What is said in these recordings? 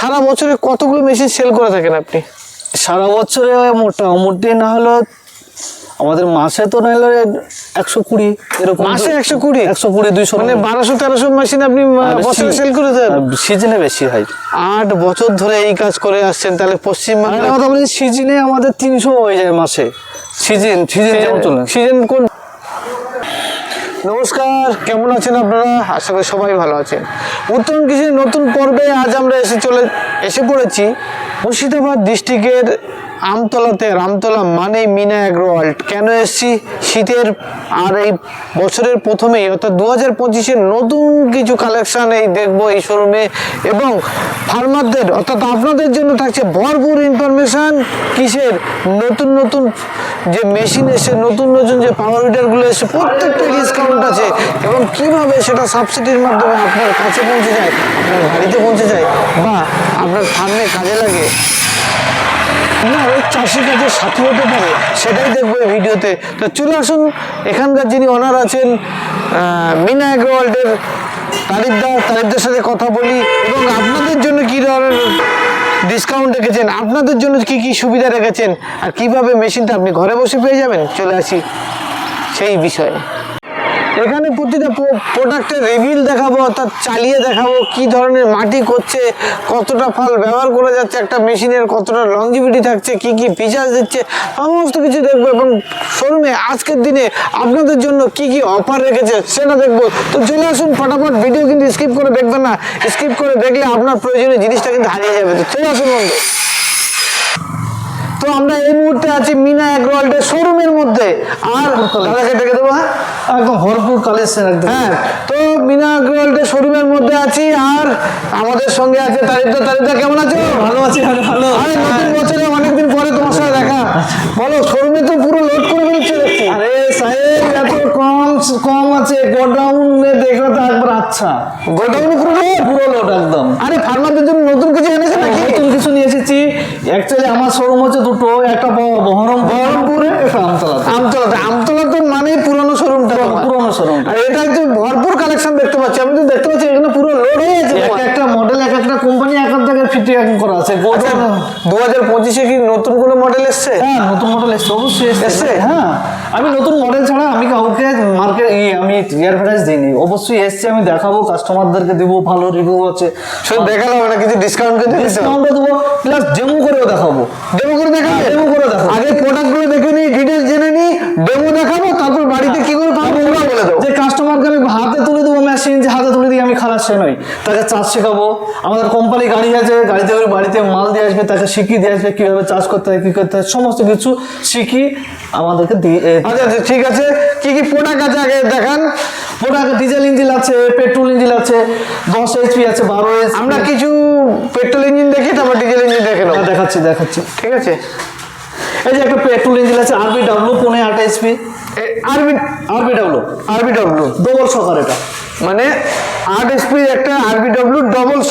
সারা বছরে কতগুলো machine sell করে থাকেন আপনি? সারা বছরে মোটামুটি না হলো আমাদের মাসে তো না হলে একশো কুড়ি এরকম মাসে 120? একশো কুড়ি? দুইশো মানে বারোশো তেরোশো মেশিন আপনি বছরে সেল করে দেন? সিজনে বেশি হয়। আট বছর ধরে এই কাজ করে আসছেন তাহলে পশ্চিমবঙ্গ আর কথা বলি সিজনে আমাদের তিনশো হয়ে যায় মাসে। সিজন সিজন সিজন কোন নমস্কার, কেমন আছেন আপনারা? আশা করি সবাই ভালো আছেন। উত্তম কিছু নতুন পর্বে আজ আমরা এসে চলে এসে পড়েছি মুর্শিদাবাদ ডিস্ট্রিক্টের আমতলাতে, রামতলা মানে মিনা অ্যাগ্রো ওয়ার্ল্ড কেন এসেছি? শীতের আর এই বছরের প্রথমেই, অর্থাৎ দু হাজার পঁচিশের নতুন কিছু কালেকশান এই দেখব এই শোরুমে এবং ফার্মারদের অর্থাৎ আপনাদের জন্য থাকছে ভরপুর ইনফরমেশন কিসের নতুন নতুন যে মেশিন এসে নতুন নতুন যে পাওয়ার উইডারগুলো এসে প্রত্যেকটা ডিসকাউন্ট আছে। এবং কীভাবে সেটা সাবসিডির মাধ্যমে আপনার কাছে পৌঁছে যায়, আপনার বাড়িতে পৌঁছে যায়, বা আপনার ফার্মে কাজে লাগে না ওই চাষি কাজের সাথী হতে পারে, সেটাই দেখব এই ভিডিওতে। তো চলে আসুন, এখানকার যিনি অনার আছেন মিনা অ্যাগ্রোওয়ার্ল্ডের তারিফদার, তারিফদের সাথে কথা বলি, এবং আপনাদের জন্য কী ধরনের ডিসকাউন্ট রেখেছেন? আপনাদের জন্য কি কি সুবিধা রেখেছেন? আর কীভাবে মেশিনটা আপনি ঘরে বসে পেয়ে যাবেন? চলে আসি সেই বিষয়ে। এখানে প্রতিটা প্রোডাক্টের রিভিল দেখাবো, অর্থাৎ চালিয়ে দেখাবো, কি ধরনের মাটি করছে, কতটা ফল ব্যবহার করা যাচ্ছে, একটা মেশিনের কতটা লংজিভিটি থাকছে, কি কি ফিচার্স দিচ্ছে, সমস্ত কিছু দেখব এবং শোরুমে আজকের দিনে আপনাদের জন্য কি কি অফার রেখেছে সেটা দেখব। তো চলে আসুন, ফটাফট ভিডিও কিন্তু স্কিপ করে দেখবেন না। স্কিপ করে দেখলে আপনার প্রয়োজনীয় জিনিসটা কিন্তু হারিয়ে যাবে। তো চলে আসুন বন্ধু। আমরা এই মুহূর্তে আছি মিনা অ্যাগ্রোয়াল্ডের শোরুমের মধ্যে। আর দাদাকে ডেকে দেবো হ্যাঁ? একদম ভরপুর কালেকশন একদম। হ্যাঁ তো মিনা শোরুমের মধ্যে আছি আর আমাদের সঙ্গে আছে তারিফদা তারিফদা কেমন আছো? ভালো আছি ভালো আরে নতুন বছরে অনেকদিন পরে তোমার সাথে দেখা। বলো শোরুমে তো পুরো লোড করে ফেলছে আরে সাহেব এত কম কম আছে গোডাউনে দেখো তো একবার আচ্ছা। গোডাউনে পুরো লোড পুরো লোড একদম আরে ফার্মারদের জন্য নতুন কিছু এনেছে নাকি নতুন কিছু নিয়ে এসেছি অ্যাকচুয়ালি আমার শোরুম হচ্ছে দুটো একটা বহরম বহরমপুরে একটা আমতলাতে। আমতলাতে। আমতলা তো মানে পুরনো শোরুমটা পুরনো শোরুম আর এটা একটু ভরপুর কালেকশন দেখতে পাচ্ছি। আমি তো দেখতে পাচ্ছি এখানে পুরো লোড হয়ে আছে একটা মডেল এক একটা কোম্পানি এক এক জায়গায় ফিটিং করা আছে। আচ্ছা দু হাজার পঁচিশে কি নতুন কোনো মডেল এসছে? হ্যাঁ নতুন মডেল এসছে অবশ্যই এসছে? হ্যাঁ। আমি নতুন মডেল ছাড়া আমি কাউকে মার্কেট আমি এয়ারভার্টাইজ দিইনি। অবশ্যই এসছে আমি দেখাবো কাস্টমারদেরকে দেবো ভালো রিভিউ আছে। শুধু দেখালাম না কিছু ডিসকাউন্ট করে দিতে ডিসকাউন্টও দেবো প্লাস ডেমো করেও দেখাবো। ডেমো করে দেখাবো? ডেমো করে দেখাবো। আগে প্রোডাক্টগুলো দেখে নিই ডিটেলস জেনে নিই ডেমো দেখাবো তারপর বাড়িতে কি করে পাবো ওরা বলে দেবো যে কাস্টমারকে আমি হাতে তুলে দেবো মেশিন যে হাতে তুলে দিয়ে আমি খারাপ সে নই। তাকে চার্জ শেখাবো আমাদের কোম্পানি গাড়ি আছে গাড়িতে করে বাড়িতে মাল দিয়ে আসবে তাকে শিখিয়ে দিয়ে আসবে কীভাবে চার্জ করতে হয় কী করতে হয় সমস্ত কিছু শিখিয়ে আমাদেরকে দিয়ে আচ্ছা আচ্ছা ঠিক আছে। কি কি প্রোডাক্ট আছে আগে দেখান। প্রোডাক্ট ডিজেল ইঞ্জিন আছে পেট্রোল ইঞ্জিন আছে দশ এইচপি আছে বারো এইচ আমরা কিছু পেট্রোল ইঞ্জিন দেখি তারপর ডিজেল ইঞ্জিন দেখে নেব। দেখাচ্ছি দেখাচ্ছি। ঠিক আছে। এই যে একটা পেট্রোল ইঞ্জিন আছে আরবি ডাব্লু পনেরো আট এইচপি আরবি আরবি ডাব্লু আরবি ডব্লু ডবল সকার এটা। মানে আট এসপির একটা আরবি ডব্লু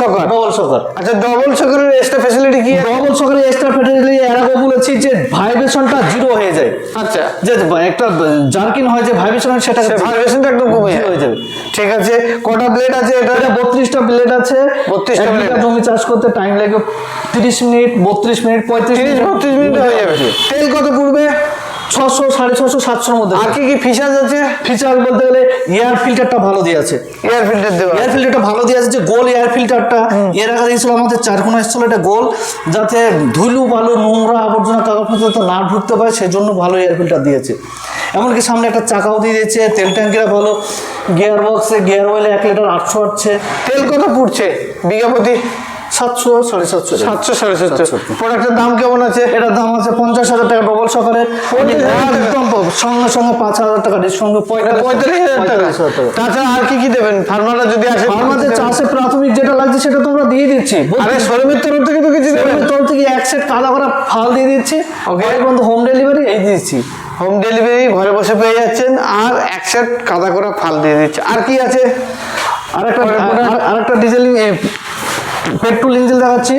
সকার ডবল সকার আচ্ছা ডবল সকারের এক্সট্রা ফ্যাসিলিটি কি? ডবল সকারে এক্সট্রা ফেটারিটি এরাও বলেছি যে ভাইব্রেশনটা জিরো হয়ে যায়। আচ্ছা। যে একটা জার্কিন হয় যে ভাইব্রেশন হয় সেটা ভাইব্রেশনটা একদম কমে হয়ে যাবে। ঠিক আছে কটা ব্লেড আছে এটা? বত্রিশটা প্লেট আছে। 32টা এক blade বিঘা জমি চাষ করতে টাইম লাগে তিরিশ মিনিট বত্রিশ মিনিট পঁয়ত্রিশ তিরিশ বত্রিশ মিনিট হয়ে যাবে। তেল কত পড়বে? ছশো সাড়ে ছশো সাতশোর মধ্যে আর কি কি ফিচার্স আছে? ফিচার বলতে গেলে এয়ার ফিল্টারটা ভালো দিয়ে আছে। এয়ার ফিল্টার দেওয়া এয়ার ফিল্টারটা ভালো দিয়ে আছে যে গোল এয়ার ফিল্টারটা এর আগে দিয়েছিল আমাদের চারকোনা এসেছিল এটা গোল যাতে ধুলু বালু নোংরা আবর্জনা কাগজপত্র যাতে না ঢুকতে পারে সেজন্য ভালো এয়ার ফিল্টার দিয়েছে। এমনকি সামনে একটা চাকাও দিয়ে দিয়েছে তেল ট্যাঙ্কিরা ভালো। গিয়ার বক্সে গিয়ার অয়েলে এক লিটার আটশো হচ্ছে তেল কত পড়ছে? বিঘা প্রতি সাতশো সাড়ে সাতশো। সাতশো সাড়ে সাতশো। প্রোডাক্টের দাম কেমন আছে? এটার দাম আছে পঞ্চাশ হাজার টাকা ডবল সকারের একদম সঙ্গে সঙ্গে পাঁচ হাজার টাকা ডিসকাউন্ট এটা পঁয়তাল্লিশ হাজার টাকা। তাছাড়া আর কি কি দেবেন? ফার্মাররা যদি আসে আমাদের চাষে প্রাথমিক যেটা লাগছে সেটা তোমরা দিয়ে দিচ্ছি। আরে শোরুমের তরফ থেকে তো কিছু দেবেন? তরফ থেকে এক সেট কাদা করা ফাল দিয়ে দিচ্ছি। ওকে বন্ধু হোম ডেলিভারি এই দিচ্ছি। হোম ডেলিভারি ঘরে বসে পেয়ে যাচ্ছেন। আর এক সেট কাদা করা ফাল দিয়ে দিচ্ছে। আর কি আছে? আর একটা আর একটা ডিজেল পেট্রোল ইঞ্জিন দেখাচ্ছি।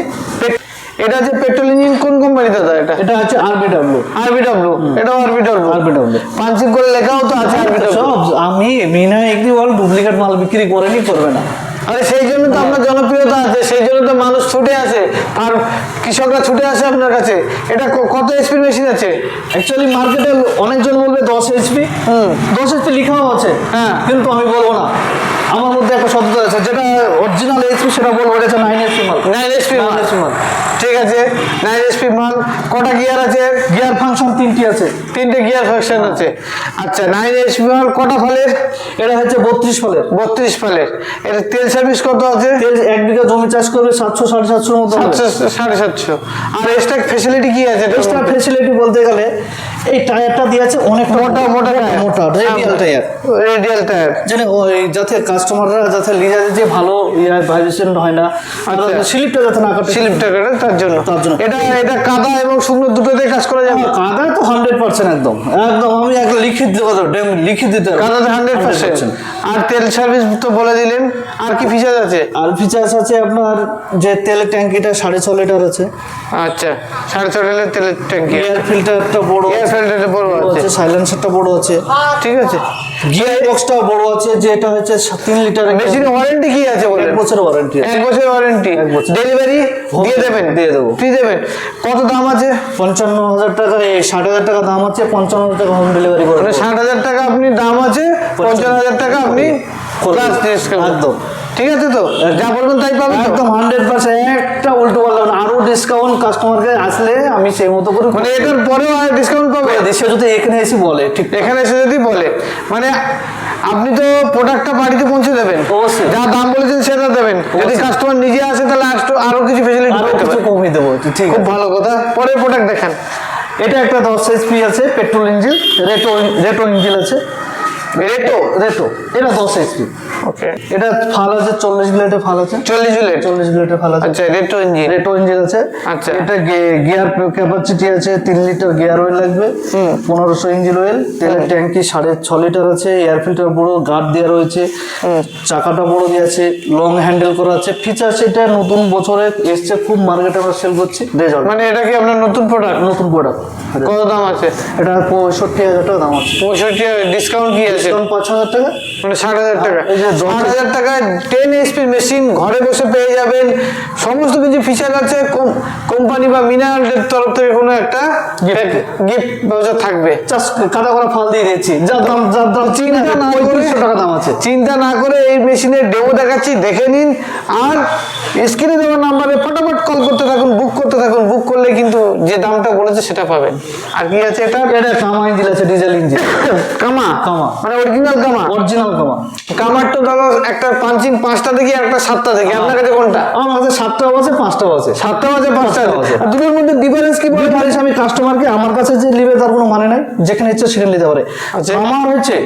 এটা যে পেট্রোল ইঞ্জিন কোন কোম্পানি দাদা এটা? এটা হচ্ছে আরবিডব্লিউ আরবিডব্লিউ এটা আরবিডব্লিউ আরবিডব্লিউ পাঞ্চিং করে লেখাও তো আছে সব আমি মিনা একটি বল ডুপ্লিকেট মাল বিক্রি করে করেনি করবে না। আরে সেই জন্য তো আপনার জনপ্রিয়তা আছে সেই জন্য তো মানুষ ছুটে আসে আর কৃষকরা ছুটে আসে আপনার কাছে। এটা কত এসপির মেশিন আছে? অ্যাকচুয়ালি মার্কেটে অনেকজন বলবে দশ এইচপি দশ এইচপি লেখাও আছে। হ্যাঁ। কিন্তু আমি বলব না। আমার মধ্যে একটা শব্দ আছে যেটা অরিজিনাল এইচপি সেটা বলব এটা হচ্ছে নাইন এইচপি মাল। নাইন এসপি মাল। ঠিক আছে? নাইন এসপি মাল কটা গিয়ার আছে? গিয়ার ফাংশন তিনটি আছে। তিনটে গিয়ার ফাংশন আছে। আচ্ছা নাইন এসপি মাল কটা ফলের? এটা হচ্ছে বত্রিশ ফলের। বত্রিশ ফলের। এটা তেল সার্ভিস কত আছে? তেল এক বিঘা জমি চাষ করবে সাতশো সাড়ে সাতশোর মতো। সাড়ে সাতশো আর এক্সট্রা ফেসিলিটি কি আছে এক্সট্রা ফেসিলিটি বলতে গেলে এই টায়ারটা দিয়েছে অনেক মোটা মোটা মোটা রেডিয়াল টায়ার। Radial tyre. যেন ওই যাতে কাস্টমাররা যাতে লিজারে যে ভালো ইয়া ভাইব্রেশন হয় না আর আচ্ছা। স্লিপটা যাতে না কাটে স্লিপটা করে তার জন্য। তার জন্য। এটা এটা কাদা এবং শুকনো দুটোতে কাজ করা যাবে? কাদায় তো হান্ড্রেড পার্সেন্ট একদম। একদম আমি একটা লিখিত দেবো তো, ডেম লিখিত দিতে পারব। কাদাতে হান্ড্রেড পার্সেন্ট আর তেল সার্ভিস তো বলে দিলেন। আর কি ফিচার আছে? আর ফিচার্স আছে আপনার যে তেলের ট্যাঙ্কিটা সাড়ে ছ লিটার আছে। আচ্ছা সাড়ে ছ লিটার তেলের ট্যাঙ্কি। এয়ার ফিল্টারটা বড়। এয়ার ফিল্টারটা বড় আছে। সাইলেন্সারটা বড় আছে। ঠিক আছে। গিয়ার বক্সটাও বড় আছে যে এটা হচ্ছে সা- তিন লিটারের মেশিনে ওয়ারেন্টি কি আছে বলেন এক বছর ওয়ারেন্টি এক বছর ওয়ারেন্টি। ডেলিভারি দিয়ে দেবেন। দিয়ে দেবো। ফ্রি দেবেন। কত দাম আছে? পঞ্চান্ন হাজার টাকা এই ষাট হাজার টাকা দাম আছে পঞ্চান্ন হাজার টাকা হোম ডেলিভারি করে দেবো। ষাট হাজার টাকা আপনি দাম আছে পঞ্চান্ন হাজার টাকা আপনি একদম। ঠিক আছে তো? যা বলবেন তাই পাবেন একদম হান্ড্রেড পার্সেন্ট একটা উল্টো পাল্টা না। আরও ডিসকাউন্ট কাস্টমারকে আসলে আমি সেই মতো করে মানে এটার পরেও ডিসকাউন্ট পাবে? দেশে যদি এখানে এসে বলে ঠিক। এখানে এসে যদি বলে। মানে আপনি তো প্রোডাক্টটা বাড়িতে পৌঁছে দেবেন। অবশ্যই। যা দাম বলেছেন সেটা দেবেন। যদি কাস্টমার নিজে আসে তাহলে আরও আরও কিছু ফেসিলিটি আরও কিছু কমিয়ে দেবো। ঠিক খুব ভালো কথা। পরের প্রোডাক্ট দেখেন। এটা একটা দশ এইচপি আছে পেট্রোল ইঞ্জিন রেটো রেটো ইঞ্জিন আছে। রেটো? রেটো। এটা দশ এইচপি ওকে। এটা ফাল আছে চল্লিশ ফাল আছে। চল্লিশ চল্লিশ ফাল আছে। আচ্ছা রেটো ইঞ্জিন রেটো ইঞ্জিন আছে। আচ্ছা। এটা গিয়ার ক্যাপাসিটি আছে তিন লিটার গিয়ার অয়েল লাগবে। পনেরোশো ইঞ্জিন অয়েল তেলের ট্যাঙ্কি সাড়ে ছ লিটার আছে এয়ার ফিল্টার বড় গার্ড দেওয়া রয়েছে। চাকাটা বড় দিয়ে আছে লং হ্যান্ডেল করা আছে। ফিচার্স এটা নতুন বছরে এসছে খুব মার্কেটে আমরা সেল করছি। মানে এটা কি আপনার নতুন প্রোডাক্ট নতুন প্রোডাক্ট কত দাম আছে? এটা পঁয়ষট্টি হাজার টাকা দাম আছে। পঁয়ষট্টি ডিসকাউন্ট কি আছে? ডিসকাউন্ট পাঁচ হাজার টাকা? মানে ষাট হাজার টাকা। এই যে দশ- ষাট হাজার টাকায় টেন এইচপির মেশিন ঘরে বসে পেয়ে যাবেন। সমস্ত কিছু ফিচার আছে। কোম্পানি বা মিনারের তরফ থেকে কোনো একটা গিফট ব্যবস্থা থাকবে। চাষ করা ফাল দিয়ে দিয়েছি। যার দাম যার দাম চিন্তা না করে টাকা দাম আছে। চিন্তা না করে এই মেশিনের ডেমো দেখাচ্ছি দেখে নিন। আর স্ক্রিনে দেওয়া নাম্বারে ফটাফট কল করতে থাকুন বুক করতে থাকুন। বুক করলে কিন্তু যে দামটা বলেছে সেটা পাবেন। আর কি আছে এটা? এটা কামা ইঞ্জিন আছে ডিজেল ইঞ্জিন কামা। কামা। মানে অরিজিনাল কামা অরিজিনাল কামা কামার তো দাদা একটা পাঞ্চিং পাঁচটা আর একটা সাতটা দেখি আপনার কাছে কোনটা? আমার কাছে সাতটাও আছে পাঁচটাও আছে সাতটা বাজে পাঁচটা পাঁচটা বাজে। আর দুটোর মধ্যে ডিফারেন্স কি বলে? ডিফারেন্স আমি কাস্টমারকে আমার কাছে যে নিবে তার কোনো মানে নাই। যেখানে ইচ্ছে সেখানে নিতে পারে। আচ্ছা। আমার হচ্ছে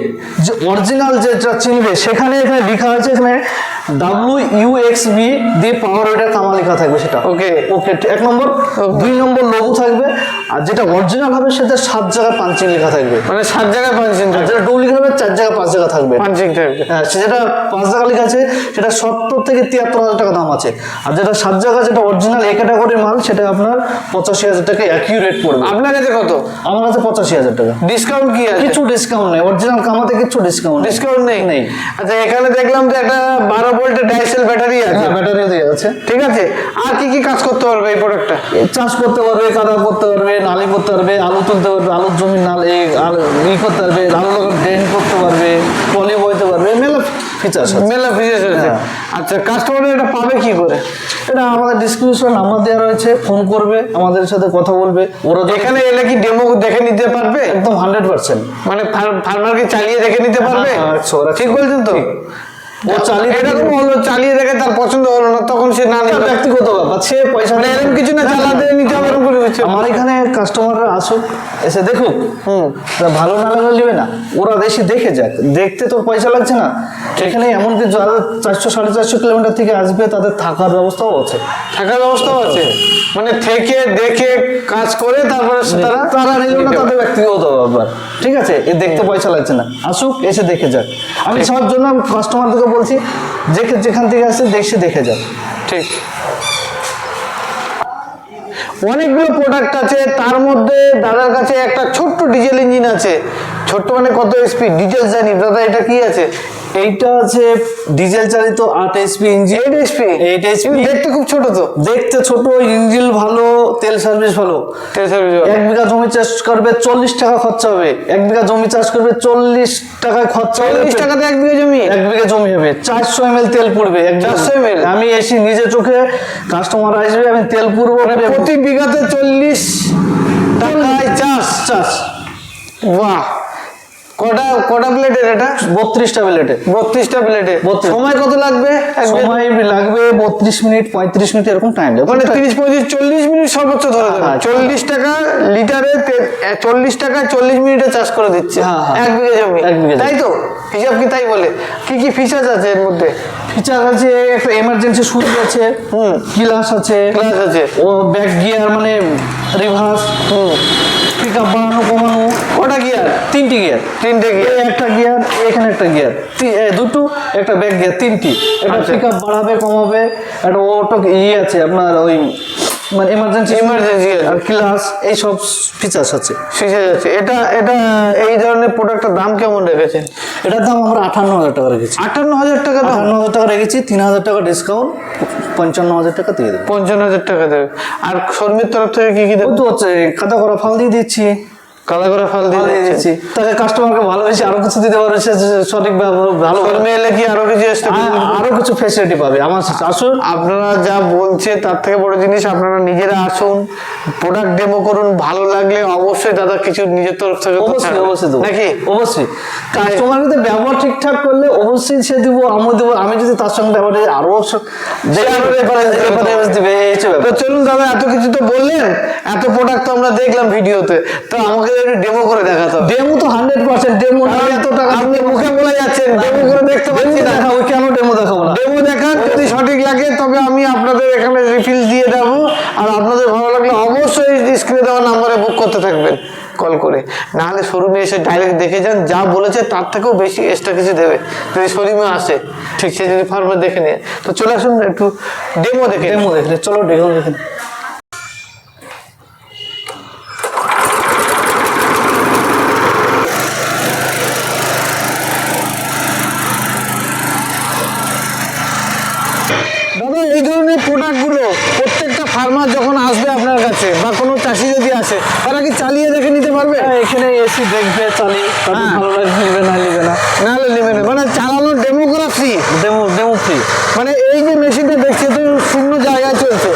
যে অরিজিনাল যেটা চিনবে সেখানে এখানে লেখা আছে এখানে ডাব্লিউ ইউ এক্স বি দিয়ে পাওয়ার ওইটার কামা লেখা থাকবে সেটা। ওকে ওকে এক নম্বর। দুই নম্বর লোগো থাকবে। আর যেটা অরিজিনাল হবে সেটা সাত জায়গায় পাঞ্চিং লেখা থাকবে। মানে সাত জায়গায় পাঞ্চিং যেটা ডুপ্লিকেট হবে চার জায়গায় পাঁচ জায়গা থাকবে। হ্যাঁ সে যেটা পাঁচ জায়গা লেখা আছে সেটা সত্তর থেকে তিয়াত্তর হাজার টাকা দাম আছে। আর যেটা সাত জায়গা যেটা অরিজিনাল এ ক্যাটাগরির মাল সেটা আপনার পঁচাশি হাজার টাকা একই রেট পড়বে। আপনার কাছে কত? আমার কাছে পঁচাশি হাজার টাকা। ডিসকাউন্ট কি আছে? কিছু ডিসকাউন্ট নেই। অরিজিনাল কামাতে কিছু ডিসকাউন্ট ডিসকাউন্ট নেই? নেই। আচ্ছা এখানে দেখলাম যে একটা বারো ভোল্টের ডাইসেল ব্যাটারি আছে। ব্যাটারি দিয়ে আছে। ঠিক আছে? আর কি কি কাজ করতে পারবে এই প্রোডাক্টটা চাষ করতে পারবে কাদা করতে পারবে নালি করতে পারবে আলু তুলতে পারবে আলুর জমি নাল এ আলু- ই করতে পারবে আলু ড্রেন করতে পারবে পলি বইতে পারবে মেলা ফিচার্স আছে। মেলা ফিচার্স আছে। হ্যাঁ। আচ্ছা কাস্টমার এটা পাবে কি করে? এটা আমাদের ডিসক্রিপশন নাম্বার দেওয়া রয়েছে ফোন করবে আমাদের সাথে কথা বলবে। ওরা এখানে এলে কি ডেমো দেখে নিতে পারবে? একদম হান্ড্রেড পার্সেন্ট মানে ফার্মার কি চালিয়ে দেখে নিতে পারবে? হ্যাঁ, হ্যাঁ, একশো, একশো। ঠিক বলছেন তো? ও চালিয়ে এরকম হলো চালিয়ে দেখে তার পছন্দ হলো না তখন সে না নিল। ব্যক্তিগত ব্যাপার সে পয়সা মানে এরকম কিছু না চালাতে নিতে হবে এরকম কোনো আমার এখানে কাস্টমাররা আসুক এসে দেখুক হুম। ভালো না লাগলে নেবে না। ওরা দেখে যাক। দেখতে তোর পয়সা লাগছে না। এখানে এমনকি যারা চারশো সাড়ে চারশো কিলোমিটার থেকে আসবে তাদের থাকার ব্যবস্থাও আছে। থাকার ব্যবস্থাও আছে। মানে থেকে দেখে কাজ করে তারপরে তারা তারা নিল না তাদের ব্যক্তিগত ব্যাপার। ঠিক আছে? এ দেখতে পয়সা লাগছে না। আসুক। এসে দেখে যাক। আমি সবার জন্য কাস্টমারদেরকে বলছি যেখানে যেখান থেকে আসছে দেখে দেখে যাক ঠিক। অনেকগুলো প্রোডাক্ট আছে তার মধ্যে দাদার কাছে একটা ছোট্ট ডিজেল ইঞ্জিন আছে। ছোট্ট মানে কত স্পিড ডিজেল জানি দাদা এটা কি আছে? এইটা আছে ডিজেল চালিত আট HP engine eight HP eight HP দেখতে খুব ছোট তো। দেখতে ছোট ইঞ্জিন ভালো। তেল সার্ভিস ভালো। তেল সার্ভিস এক বিঘা জমি চাষ করবে চল্লিশ টাকা খরচা হবে। এক বিঘা জমি চাষ করবে চল্লিশ টাকা খরচা চল্লিশ টাকাতে এক বিঘা জমি। এক বিঘা জমি হবে। চারশো এম তেল পড়বে চারশো এম এল আমি এসি নিজে চোখে কাস্টমার আসবে আমি তেল পুরবো। প্রতি বিঘাতে চল্লিশ টাকায় চাষ? চাষ। বাহ। কটা কটা প্লেটের এটা? বত্রিশটা প্লেটে বত্রিশটা প্লেটে 32 সময় কত লাগবে? সময় লাগবে বত্রিশ মিনিট পঁয়ত্রিশ মিনিট এরকম টাইম লাগবে মানে তিরিশ পঁয়ত্রিশ চল্লিশ মিনিট সর্বোচ্চ ধরে হ্যাঁ, চল্লিশ টাকা লিটারে চল্লিশ টাকায় চল্লিশ মিনিটে চাষ করে দিচ্ছে। হ্যাঁ, হ্যাঁ। এক বিঘা জমি। তাই তো? হিসাব কি তাই বলে? কি কি ফিচার্স আছে এর মধ্যে? ফিচার আছে একটা এমার্জেন্সি সুইচ আছে হুম। গ্লাস আছে ক্লাস আছে। ও ব্যাক গিয়ার মানে রিভার্স পিক আপ বাড়ানো কমানো। কটা গিয়ার? তিনটি গিয়ার। তিনটে গিয়ার। একটা গিয়ার এখানে একটা গিয়ার। দুটো একটা ব্যাক গিয়ার তিনটি। একটা আচ্ছা। পিক আপ বাড়াবে কমাবে একটা অটো ইয়ে আছে আপনার ওই মানে এমার্জেন্সি। আর ক্লাস এইসব ফিচার্স আছে। ফিচার্স আছে। এটা এটা এই ধরনের প্রোডাক্টের দাম কেমন রেখেছেন? এটার দাম আমরা আটান্ন হাজার টাকা রেখেছি। আটান্ন হাজার টাকা দাম? আটান্ন হাজার টাকা রেখেছি তিন হাজার টাকা ডিসকাউন্ট পঞ্চান্ন হাজার টাকা দিয়ে দেবো। পঞ্চান্ন হাজার টাকা দেবে। আর শর্মির তরফ থেকে কি কি দেবে? তো হচ্ছে কাদা করা ফাল দিয়ে দিচ্ছি। কাদা করে ফাল দিয়ে ফাল দিয়ে তাকে কাস্টমারকে ভালোবেসে আরও কিছু দিতে পারবে সে সঠিক ভালো শর্মে এলে কি আরও কিছু এক্সট্রা আরও কিছু ফ্যাসিলিটি পাবে। আমার আসুন। আপনারা যা বলছে তার থেকে বড় জিনিস আপনারা নিজেরা আসুন প্রোডাক্ট ডেমো করুন ভালো লাগলে অবশ্যই দাদা কিছু নিজের তরফ থেকে তো অবশ্যই অবশ্যই দেবো। নাকি? অবশ্যই। কাস্টমার যদি ব্যবহার ঠিকঠাক করলে অবশ্যই সে দিব আমি দেবো আমি যদি তার সঙ্গে ব্যবহার আরও যে আরও reference দিবে এই তো চলুন দাদা এত কিছু তো বললেন এত প্রোডাক্ট তো আমরা দেখলাম ভিডিওতে। তো আমাকে একটু ডেমো করে দেখাতে। হবে ডেমো তো হান্ড্রেড পার্সেন্ট ডেমো না এত টাকা আপনি মুখে বলে যাচ্ছেন ডেমো করে দেখতে পাচ্ছি না। দেখাবো কেন ডেমো দেখাবো না? ডেমো দেখান যদি সঠিক লাগে তবে আমি আপনাদের এখানে রিফিল দিয়ে দেবো। আর আপনাদের ভালো লাগলে অবশ্যই স্ক্রিনে দেওয়া নাম্বারে বুক করতে থাকবেন কল করে। নাহলে শোরুমে এসে ডাইরেক্ট দেখে যান যা বলেছে তার থেকেও বেশি এক্সট্রা কিছু দেবে। যদি শোরুমে আসে ঠিক সে যদি ফার্মে দেখে নিয়ে। তো চলে আসুন একটু ডেমো দেখে ডেমো দেখলে চলো ডেমো দেখে নিই। দাদা এই ধরনের প্রোডাক্টগুলো প্রত্যেকটা ফার্মার যখন আসবে আপনার কাছে বা কোনো চাষি যদি আসে তারা কি চালিয়ে দেখে নিতে পারবে হ্যাঁ, এখানে এসি দেখবে চালিয়ে তাদের হ্যাঁ। ভালো লাগবে নিবে না নিবে না নাহলে নেবে না মানে চালানোর ডেমো করা ফ্রি ডেমো ডেমো ফ্রি মানে এই যে মেশিনটা দেখছে তো শুকনো জায়গায় চলছে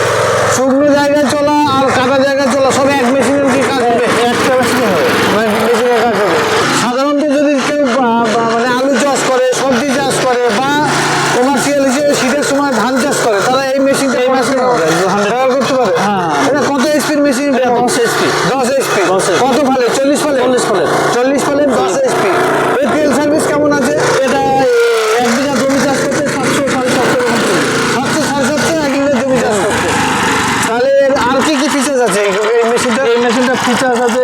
শুকনো জায়গায় চলা আর কাদা জায়গায় চলা সব এক মেশিনের কি কাজ হবে একটা মেশিনে হবে মানে মেশিনের কাজ হবে সাধারণত যদি কেউ বা- বা- মানে আলু চাষ করে সবজি চাষ করে বা কমার্শিয়াল হিসেবে শীতের সময় ধান চাষ করে তারা এই মেশিনটা এই মেশিন ব্যবহার করতে পারে হ্যাঁ। এটা কত এইচপির মেশিন এটা 10 HP দশ এইচপি 10 HP কত ফালে চল্লিশ ফালে চল্লিশ ফলের চল্লিশ ফালে দশ এইচপি এর তেল সার্ভিস কেমন আছে এটা এক বিঘা জমি চাষ করতে সাতশো সাড়ে সাতশো এরকম পড়বে। সাতশো সাড়ে সাতশো এক লিটার জমি চাষ করতে তাহলে এর আর কি কি ফিচার্স আছে এই- এই মেশিনটা এই মেশিনটা ফিচার্স আছে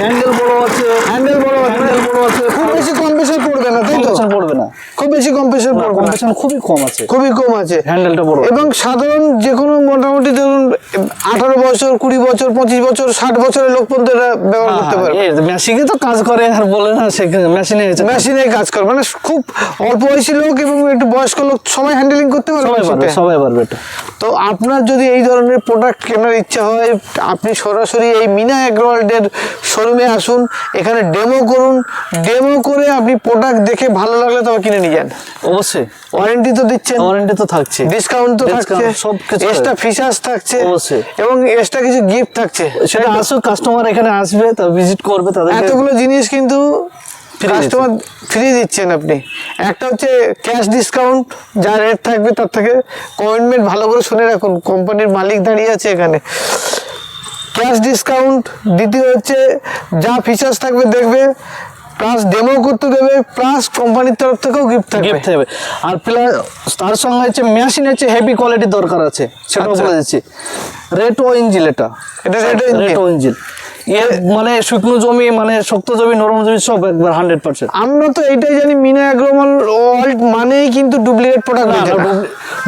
হ্যান্ডেল বড় আছে হ্যান্ডেল বড় আছে হ্যান্ডেল বড় আছে খুব বেশি কম্প্রেসার পড়বে না তাই তো কম্পিটিশন পড়বে না খুব বেশি কম্প্রেসার পড়বে খুবই কম আছে। খুবই কম আছে। হ্যান্ডেলটা বড় এবং সাধারণ যে কোনো মোটামুটি ধরুন আঠারো বছর কুড়ি বছর পঁচিশ বছর ষাট বছরের লোক পর্যন্ত এটা ব্যবহার করতে পারবে। মেশিনে তো কাজ করে আর বলে না সে মেশিনে মেশিনে কাজ করে মানে খুব অল্প বয়সী লোক এবং একটু বয়স্ক লোক সবাই হ্যান্ডেলিং করতে পারবে সবাই পারবে তো আপনার যদি এই ধরনের প্রোডাক্ট কেনার ইচ্ছা হয় আপনি সরাসরি এই মিনা অ্যাগ্রোয়ার্ল্ডের শোরুমে আসুন এখানে ডেমো করুন। ডেমো করে আপনি প্রোডাক্ট দেখে ভালো লাগলে তবে কিনে নিয়ে যান। অবশ্যই। ওয়ারেন্টি তো দিচ্ছেন। ওয়ারেন্টি তো থাকছে। ডিসকাউন্ট তো থাকছে। সব কিছু এক্সট্রা ফিচার্স থাকছে। অবশ্যই। এবং এক্সট্রা কিছু গিফট থাকছে। সেটা আসুক কাস্টমার এখানে আসবে তা ভিজিট করবে তাদের এতগুলো জিনিস কিন্তু কাস্টমার ফ্রি দিচ্ছেন আপনি। একটা হচ্ছে ক্যাশ ডিসকাউন্ট যা রেট থাকবে তার থেকে কমেন্টমেন্ট ভালো করে শুনে রাখুন। কোম্পানির মালিক দাঁড়িয়ে আছে এখানে। ক্যাশ ডিসকাউন্ট দ্বিতীয় হচ্ছে যা ফিচার্স থাকবে দেখবে। প্লাস ডেমো করতে দেবে প্লাস কোম্পানির তরফ থেকেও গিফট থাকবে। গিফট থাকবে। আর প্লাস তার সঙ্গে হচ্ছে মেশিন হচ্ছে হেভি কোয়ালিটি দরকার আছে সেটাও আচ্ছা। বলে দিচ্ছি। রেটো ইঞ্জিল এটা। এটা? রেটো ইঞ্জিল মানে শুকনো জমি মানে শক্ত জমি নরম জমি সব একবার হান্ড্রেড পার্সেন্ট আমরা তো এটাই জানি মিনা অ্যাগ্রোমাল মানেই কিন্তু ডুপ্লিকেট প্রোডাক্ট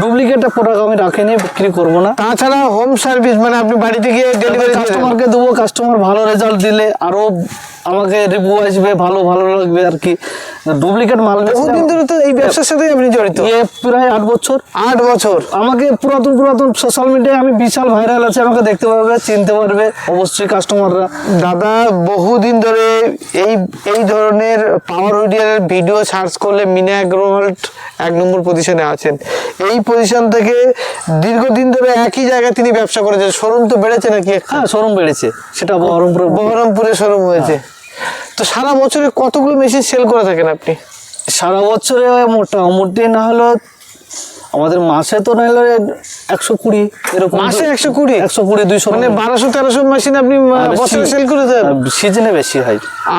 ডুপ্লিকেট প্রোডাক্ট আমি রাখিনি বিক্রি করব না। তাছাড়া হোম সার্ভিস মানে আপনি বাড়িতে গিয়ে ডেলিভারি কাস্টমারকে দেবো কাস্টমার ভালো রেজাল্ট দিলে আরও আমাকে রিভিউ আসবে ভালো ভালো লাগবে আর কি। ডুপ্লিকেট মাল বহুদিন ধরে তো এই ব্যবসার সাথে আপনি জড়িত। এ প্রায় আট বছর। আট বছর। আমাকে পুরাতন পুরাতন সোশ্যাল মিডিয়ায় আমি বিশাল ভাইরাল আছে আমাকে দেখতে পারবে চিনতে পারবে। অবশ্যই কাস্টমাররা দাদা বহুদিন ধরে এই এই ধরনের পাওয়ার হুইডিয়ারের ভিডিও সার্চ করলে মিনা অ্যাগ্রোভাল্ট এক নম্বর পজিশনে আছেন। এই পজিশন থেকে দীর্ঘদিন ধরে একই জায়গায় তিনি ব্যবসা করেছেন। শোরুম তো বেড়েছে নাকি হ্যাঁ শোরুম বেড়েছে। সেটা বহরমপুরে বহরমপুরে শোরুম হয়েছে। তো সারা বছরে কতগুলো মেশিন সেল করে থাকেন আপনি? সারা বছরে মোটামুটি না হলো আমাদের মাসে তো নাহলে একশো কুড়ি এরকম মাসে 120? একশো কুড়ি? দুইশো মানে বারোশো তেরোশো মেশিন আপনি বছরে সেল করে দেন? সিজনে বেশি হয়।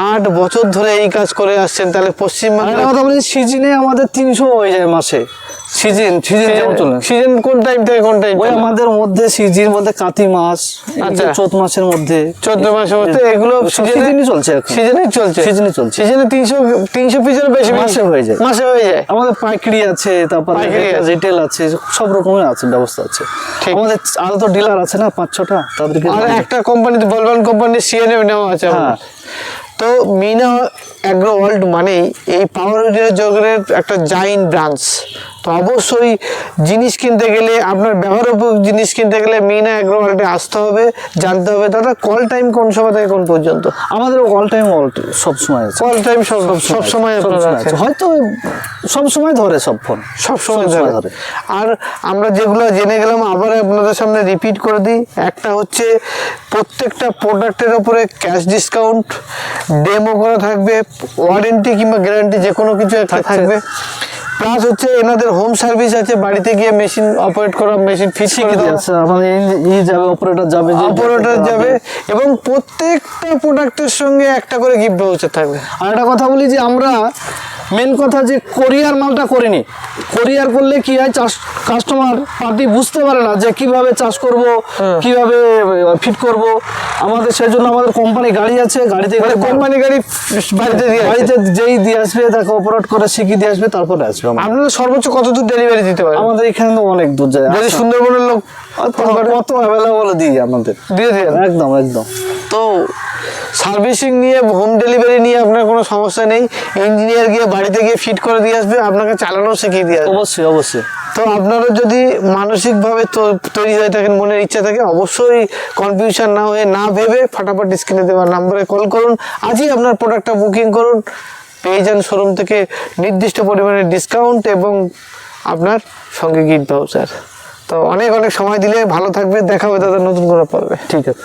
আট বছর ধরে এই কাজ করে আসছেন তাহলে পশ্চিমবাংলা কথা বলি সিজনে আমাদের তিনশো হয়ে যায় মাসে। সিজন সিজন যেমন চলে সিজন কোন টাইম থেকে কোন টাইম ওই আমাদের মধ্যে সিজন বলতে কাতি মাস আচ্ছা। চৈত মাসের মধ্যে। চোদ্দ মাসের মধ্যে এগুলো সিজনই চলছে সিজনে চলছে। সিজনই চলছে। সিজনে তিনশো তিনশো পিসের বেশি মাসে হয়ে যায়। মাসে হয়ে যায়। আমাদের পাইকারি আছে তারপরে রিটেল আছে। সব রকমের আছে ব্যবস্থা আছে। আমাদের আরও তো ডিলার আছে না পাঁচ ছটা তাদেরকে আর একটা কোম্পানিতে বলবান কোম্পানির সিএনএম নেওয়া আছে হ্যাঁ। তো মিনা অ্যাগ্রো ওয়ার্ল্ড মানেই এই পাওয়ার জগরের একটা জাইন ব্রাঞ্চ তো অবশ্যই জিনিস কিনতে গেলে আপনার ব্যবহার উপযোগী জিনিস কিনতে গেলে মিনা অ্যাগ্রো ওয়ার্ল্ডে আসতে হবে জানতে হবে দাদা কল টাইম কোন সময় থেকে কোন পর্যন্ত? আমাদের কল টাইম অল সব সময় কল টাইম সব সব সময় হয়তো সব সময় ধরে সব ফোন সব সময় ধরে। ধরে। আর আমরা যেগুলো জেনে গেলাম আবার আপনাদের সামনে রিপিট করে দিই। একটা হচ্ছে প্রত্যেকটা প্রোডাক্টের উপরে ক্যাশ ডিসকাউন্ট ডেমো করা থাকবে ওয়ারেন্টি কিংবা গ্যারান্টি যে কোনো কিছু একটা থাকবে। প্লাস হচ্ছে এনাদের হোম সার্ভিস আছে বাড়িতে গিয়ে মেশিন অপারেট করা মেশিন ফিট দেওয়া। দিয়েছে আমাদের ই- ই যাবে অপারেটর যাবে যে- অপারেটর যাবে। এবং প্রত্যেকটা প্রোডাক্টের সঙ্গে একটা করে গিফট ভাউচার থাকবে। আর একটা কথা বলি যে আমরা মেন কথা যে কোরিয়ার মালটা করিনি। কোরিয়ার করলে কি হয় চাষ কাস্টমার পার্টি বুঝতে পারে না যে কীভাবে চাষ করব কীভাবে ফিট করব। আমাদের সেই জন্য আমাদের কোম্পানি গাড়ি আছে গাড়িতে গেলে করে কোম্পানি গাড়ি বাড়িতে দিয়ে বাড়িতে যেই দিয়ে আসবে তাকে অপারেট করে শিখিয়ে দিয়ে আসবে তারপরে আসবে। আপনারা সর্বোচ্চ কত দূর ডেলিভারি দিতে পারেন আমাদের এখানে তো অনেক দূর যায়। যদি আচ্ছা, সুন্দরবনের লোক কত অ্যাভেলেবল দিই আমাদের। দিয়ে দেন একদম একদম। তো সার্ভিসিং নিয়ে হোম ডেলিভারি নিয়ে আপনার কোনো সমস্যা নেই। ইঞ্জিনিয়ার গিয়ে বাড়িতে গিয়ে ফিট করে দিয়ে আসবে আপনাকে চালানো শিখিয়ে দিয়ে আসবে। অবশ্যই অবশ্যই। তো আপনারা যদি মানসিকভাবে তৈরি হয়ে থাকেন মনের ইচ্ছা থাকে অবশ্যই কনফিউশন না হয়ে না ভেবে ফাটাফাট স্ক্রিনে দেওয়ার নাম্বারে কল করুন। আজই আপনার প্রোডাক্টটা বুকিং করুন। পেয়ে যান শোরুম থেকে নির্দিষ্ট পরিমাণে ডিসকাউন্ট এবং আপনার সঙ্গে গিফট ভাউচার তো অনেক অনেক সময় দিলে ভালো থাকবে দেখা হবে তাদের নতুন করে পড়বে ঠিক আছে।